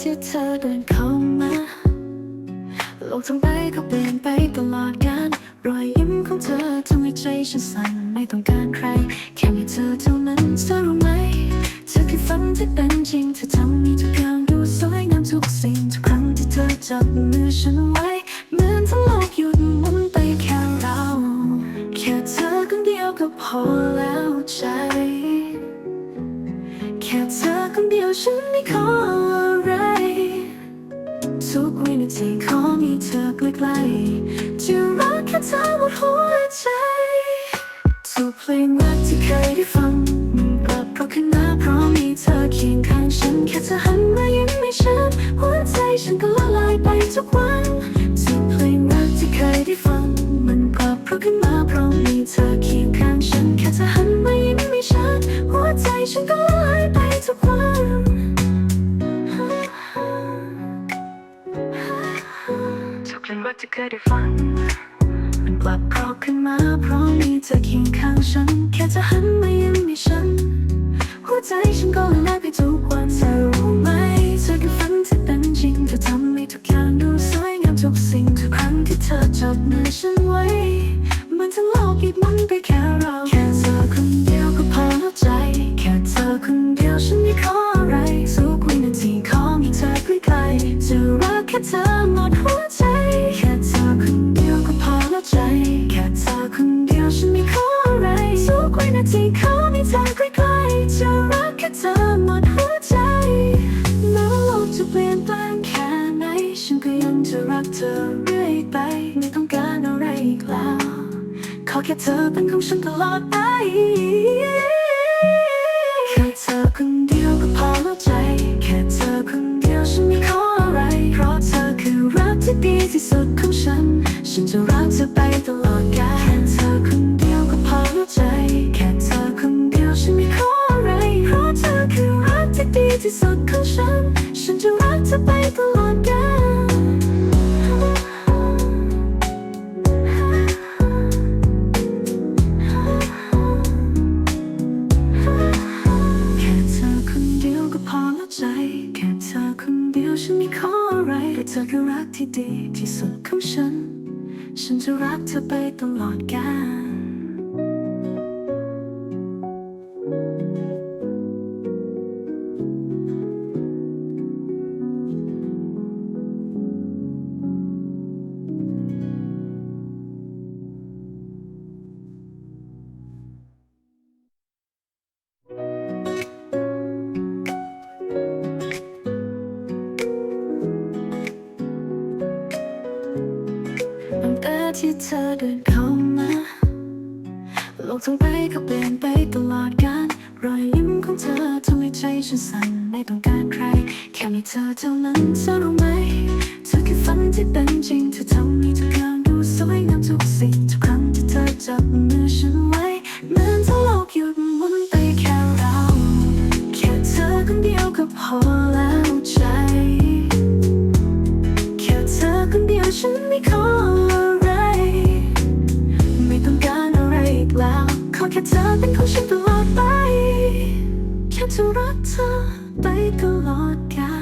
ที่เธอเดินเข้ามา โลกทั้งใบก็เปลี่ยนไปตลอดกาลรอยยิ้มของเธอทำให้ใจฉันสั่นไม่ต้องการใคร แค่มีเธอเท่านั้นเธอรู้ไหม เธอคือฝันที่เป็นจริงเธอทำให้ทุกอย่างดูสวยงามทุกสิ่งทุกครั้งที่เธอจับมือฉันไว้เหมือนทั้งโลกหยุดหมุนไปแค่เรา แค่เธอคนเดียวก็พอแล้วใจ แค่เธอคนเดียวฉันไม่ขอ ทีขอมีเธอใกล้ๆจะรักแค่เธอหมดหัวใจทุกเพลงรักที่เคยได้ฟังมันกลับเพราะขึ้นมาเพราะมีเธอเคียงข้างฉัน แค่เธอหันมายิ้มให้ฉัน หัวใจฉันก็ละลายไปทุกวันทุกเพลงรักที่เคยได้ฟัง มันกลับเพราะขึ้นมาเพราะมีเธอเคียงข้างฉัน แค่เธอหันมายิ้มให้ฉัน หัวใจฉันก็ละลายไปทุกวัน ทุกเคยได้ฟัง มันกลับพราะขึ้นมา เพราะมีเธอเคียงข้างฉัน แค่เธอหันมายิ้มให้ฉัน หัวใจฉันก็ละลายไปทุกวันเธอรู้ไหมเธอคือฝันที่เป็นจริงเธอทำให้ทุกอย่างดูสวยงามทุกสิ่งทุกครั้งที่เธอจับมือฉันไว้ มันทั้งโลกหยุดหมันไปแค่เราแค่เธอคนเดียวก็พอแล้วใจ แค่เธอคนเดียวฉันไม่ขออะไรทุกวินาทีขอมีเธอใกล้ๆจะรักแค่เธอ หมดหัวใจแม้ว่าโลกจะเปลี่ยนแปลงแค่ไหน ฉันก็ยังจะรักเธอเรื่อยไป ไม่ต้องการอะไรอีกแล้ว ขอแค่เธอเป็นของฉันตลอดไปแค่เธอคนเดียวก็พอแล้วใจ แค่เธอคนเดียวฉันไม่ขออะไร เพราะเธอคือรักที่ดีที่สุดของฉัน ฉันจะรักเธอไปตลอดกาลแค่เธอคนเดียวก็พอแล้วใจ ที่สุดของฉัน ฉันจะรักเธอไปตลอดกาลแค่เธอคนเดียวก็พอแล้วใจ แค่เธอคนเดียวฉันไม่ขออะไรแต่เธอคือรักที่ดีที่สุดของฉัน ฉันจะรักเธอไปตลอดกาล ที่เธอเดินเข้ามา โลกทั้งใบก็เปลี่ยนไปตลอดกาลรอยยิ้มของเธอทำให้ใจฉันสั่นไม่ต้องการใคร แค่มีเธอเท่านั้นเธอรู้ไหม เธอคือฝันที่เป็นจริงเธอทำให้ทุกอย่าง แค่เธอเป็นของฉันตลอดไป แค่จะรักเธอไปตลอดกาล